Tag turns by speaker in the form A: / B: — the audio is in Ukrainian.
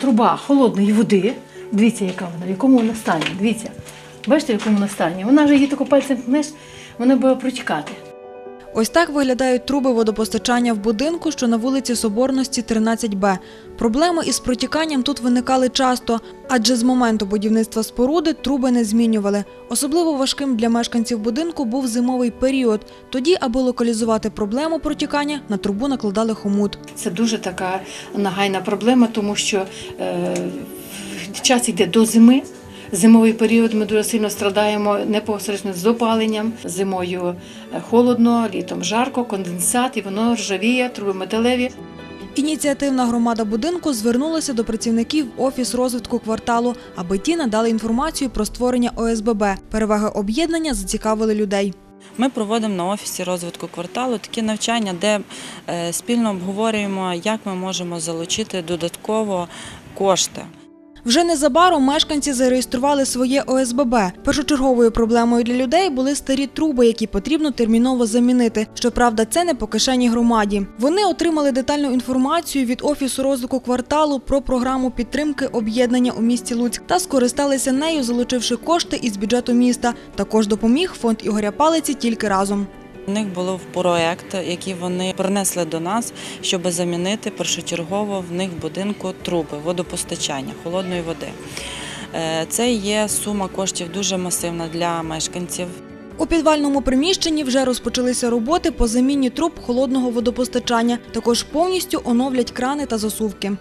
A: Труба холодної води. Дивіться, яка вона, в якому вона стані. Дивіться. Бачите, в якому вона стані? Вона вже її тако пальцем пнеш, вона буде протікати.
B: Ось так виглядають труби водопостачання в будинку, що на вулиці Соборності 13Б. Проблеми із протіканням тут виникали часто, адже з моменту будівництва споруди труби не змінювали. Особливо важким для мешканців будинку був зимовий період. Тоді, аби локалізувати проблему протікання, на трубу накладали хомут.
A: Це дуже така нагайна проблема, тому що е, час йде до зими. Зимовий період ми дуже сильно страдаємо непосередньо з опаленням. Зимою е, холодно, літом жарко, конденсат, і воно ржавіє, труби металеві.
B: Ініціативна громада будинку звернулася до працівників офіс розвитку кварталу, аби ті надали інформацію про створення ОСББ. Переваги об'єднання зацікавили людей.
C: Ми проводимо на офісі розвитку кварталу такі навчання, де е, спільно обговорюємо, як ми можемо залучити додатково кошти.
B: Вже незабаром мешканці зареєстрували своє ОСББ. Першочерговою проблемою для людей були старі труби, які потрібно терміново замінити. Щоправда, це не по кишені громаді. Вони отримали детальну інформацію від офісу розвитку кварталу про програму підтримки об'єднання у місті Луцьк та скористалися нею, залучивши кошти із бюджету міста. Також допоміг фонд Ігоря Палиці тільки разом.
C: У них був проект, який вони принесли до нас, щоб замінити першочергово в них будинку труби водопостачання холодної води. Е, Це є сума коштів дуже масивна для мешканців.
B: У підвальному приміщенні вже розпочалися роботи по заміні труб холодного водопостачання. Також повністю оновлять крани та засувки.